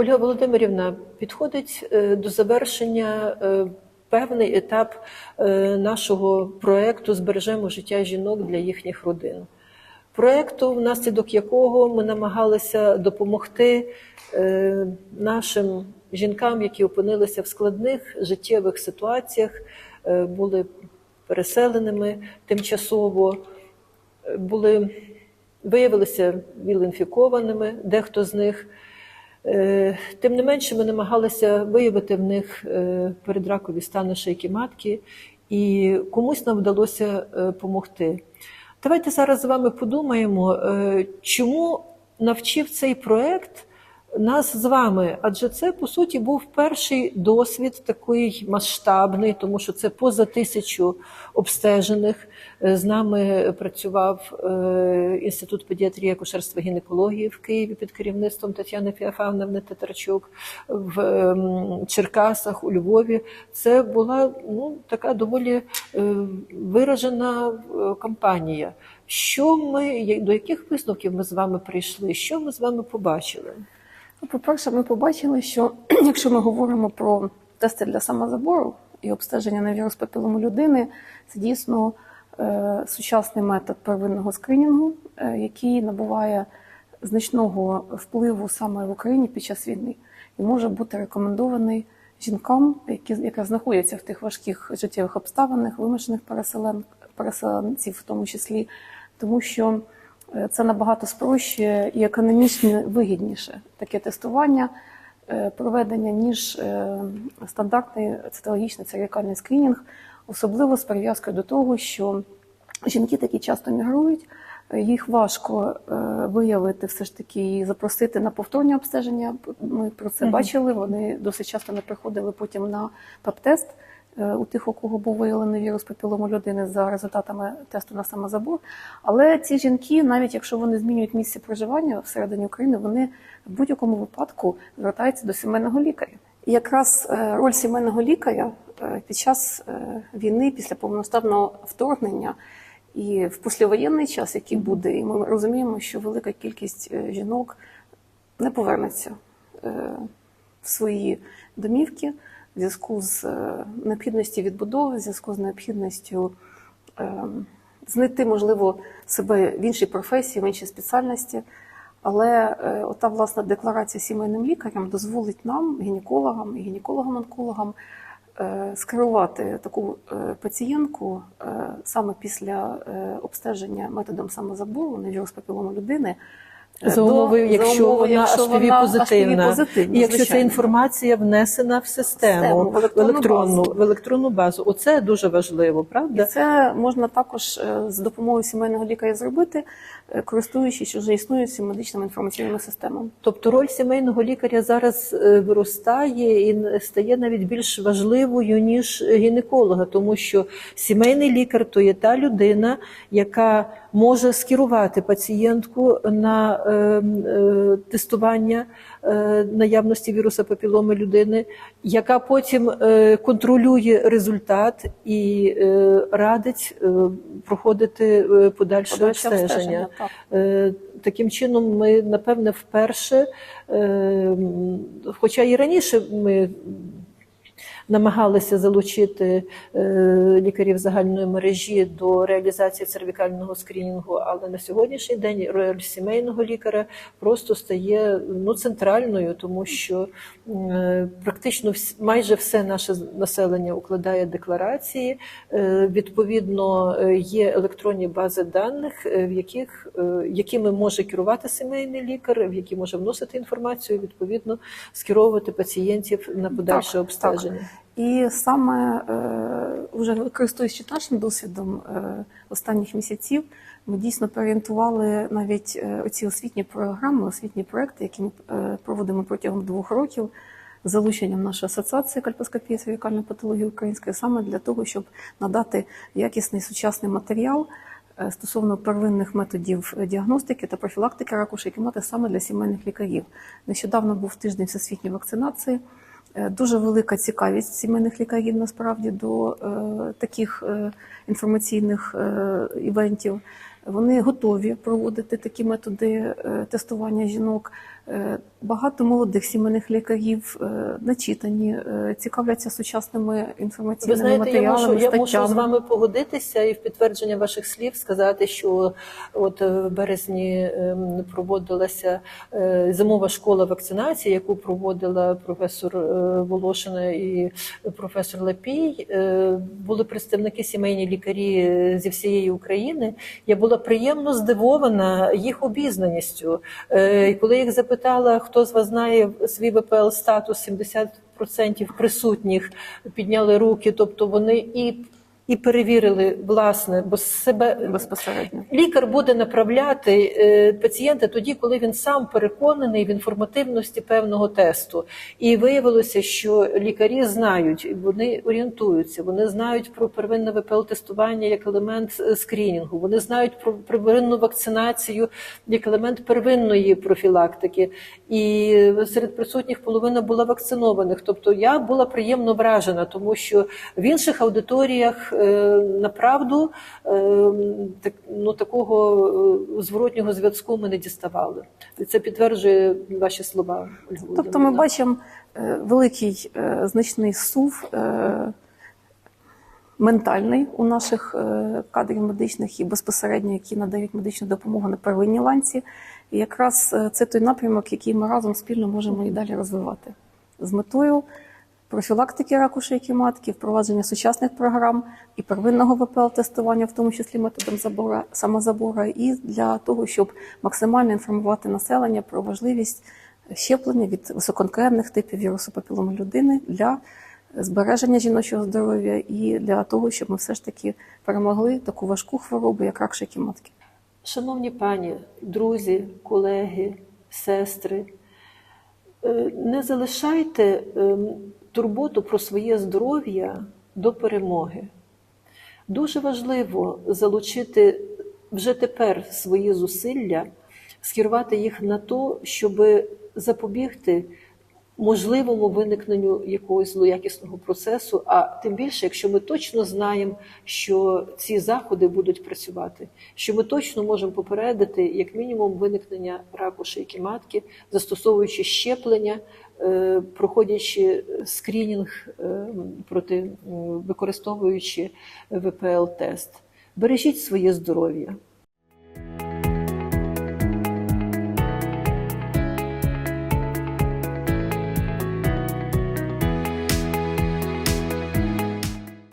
Ольга Володимирівна, підходить е, до завершення е, певний етап е, нашого проекту Збережемо життя жінок для їхніх родин. Проекту, внаслідок якого ми намагалися допомогти нашим жінкам, які опинилися в складних життєвих ситуаціях, були переселеними тимчасово, були, виявилися віл-інфікованими, дехто з них. Е, Тим не менше, ми намагалися виявити в них е, передракові стани шийки матки, і комусь нам вдалося допомогти. Давайте зараз з вами подумаємо, е, чому навчив цей проект нас з вами, адже це по суті був перший досвід такий масштабний, тому що це поза тисячу обстежених. Е, З нами працював е, інститут педіатрії, акушерства гінекології в Києві під керівництвом Тетяни Феофановни Татарчук в ем, Черкасах у Львові. Це була ну така доволі е, виражена кампанія. Що ми до яких висновків ми з вами прийшли? Що ми з вами побачили? Ну, По-перше, ми побачили, що якщо ми говоримо про тести для самозабору і обстеження на вірус папілому людини, це дійсно е, сучасний метод первинного скринінгу, е, який набуває значного впливу саме в Україні під час війни і може бути рекомендований жінкам, які, яка знаходяться в тих важких життєвих обставинах, вимушених переселен, переселенців, в тому числі, тому що Це набагато спрощує і економічно вигідніше таке тестування е, проведення, ніж е, стандартний цитологічний цервікальний скринінг, особливо з прив'язкою до того, що жінки такі часто мігрують, е, їх важко е, виявити все ж таки і запросити на повторні обстеження. Ми про це бачили. Вони досить часто не приходили потім на ПАП-тест. Е, У тих, у кого був виявлений вірус папілому людини за результатами тесту на самозабор. Але ці жінки, навіть якщо вони змінюють місце проживання всередині України, вони в будь-якому випадку звертаються до сімейного лікаря. І якраз е, роль сімейного лікаря е, під час війни, після повноставного вторгнення і в післявоєнний час, який буде, і ми розуміємо, що велика кількість жінок не повернеться в свої домівки в зв'язку з е, необхідністю відбудови, в зв'язку з необхідністю е, знайти, можливо, себе в іншій професії, в іншій спеціальності. Але е, ота власна декларація сімейним лікарям дозволить нам, гінекологам і гінекологам-онкологам, е, скерувати таку е, пацієнтку е, саме після е, обстеження методом самозабору на вірус папілому людини. Е, умови, до- якщо за умови, вона якщо вона позитивна, HPV-позитивна, і якщо ця інформація внесена в систему, Систему, в електронну електронну, базу. в електронну базу. Оце дуже важливо, І правда? це можна також е, з допомогою сімейного лікаря зробити, користуючись уже існуючими медичними інформаційними системами. Тобто роль сімейного лікаря зараз е, виростає і стає навіть більш важливою ніж гінеколога, тому що сімейний лікар то є та людина, яка може скерувати пацієнтку на е, е, тестування наявності віруса папіломи людини, яка потім е, контролює результат і е, радить е, проходити е, подальше Подальше обстеження. обстеження. Е, Таким чином, ми напевне вперше, е, хоча і раніше ми намагалися залучити е, лікарів загальної мережі до реалізації цервікального скрінінгу, але на сьогоднішній день роль сімейного лікаря просто стає ну, центральною, тому що е, практично майже все наше населення укладає декларації. Е, Відповідно, є електронні бази даних, в яких якими може керувати сімейний лікар, в які може вносити інформацію, відповідно скеровувати пацієнтів на подальше Так, обстеження. І саме е, вже користуючись нашим досвідом е, останніх місяців, ми дійсно переорієнтували навіть е, оці освітні програми, освітні проекти, які ми проводимо протягом двох років. Залученням нашої асоціації кальпоскопії цервікальної патології української саме для того, щоб надати якісний сучасний матеріал стосовно первинних методів діагностики та профілактики раку шийки мати саме для сімейних лікарів. Нещодавно був тиждень всесвітньої вакцинації. Е, Дуже велика цікавість сімейних лікарів насправді до е, таких е, інформаційних івентів. Вони готові проводити такі методи тестування жінок. Е, Багато молодих сімейних лікарів е, начитані, е, цікавляться сучасними Ви інформаційними знаєте, я матеріалами, можу, я можу з вами погодитися і в підтвердження ваших слів сказати, що от в березні ем, проводилася зимова школа вакцинації, яку проводила професор Волошина і професор Лапій. Були представники сімейні лікарі зі всієї України. Я була приємно здивована їх обізнаністю. І коли я їх запитала, хто з вас знає свій ВПЛ статус, 70% присутніх підняли руки, тобто вони і, і перевірили власне, бо себе безпосередньо. Лікар буде направляти е, пацієнта тоді, коли він сам переконаний в інформативності певного тесту. І виявилося, що лікарі знають, вони орієнтуються, вони знають про первинне ВПЛ-тестування як елемент е, скрінінгу, вони знають про первинну вакцинацію як елемент первинної профілактики. І серед присутніх половина була вакцинованих. Тобто я була приємно вражена, тому що в інших аудиторіях е, направду е, ну, такого е, зворотнього зв'язку ми не діставали. І це підтверджує ваші слова. Ольга Тобто ми бачимо е, великий е, значний сув е, ментальний у наших е, кадрів медичних і безпосередньо, які надають медичну допомогу на первинній ланці. І якраз е, це той напрямок, який ми разом спільно можемо і далі розвивати з метою профілактики раку шийки матки, впровадження сучасних програм і первинного ВПЛ-тестування, в тому числі методом забора, самозабору, і для того, щоб максимально інформувати населення про важливість щеплення від високонкретних типів вірусу папіломи людини для збереження жіночого здоров'я і для того, щоб ми все ж таки перемогли таку важку хворобу, як рак шийки матки. Шановні пані, друзі, колеги, сестри, е, не залишайте ем, турботу про своє здоров'я до перемоги. Дуже важливо залучити вже тепер свої зусилля, скерувати їх на те, щоб запобігти можливому виникненню якогось злоякісного процесу. А тим більше, якщо ми точно знаємо, що ці заходи будуть працювати, що ми точно можемо попередити як мінімум виникнення раку шийки матки, застосовуючи щеплення, проходячи скринінг е, проти використовуючи ВПЛ-тест. Бережіть своє здоров'я.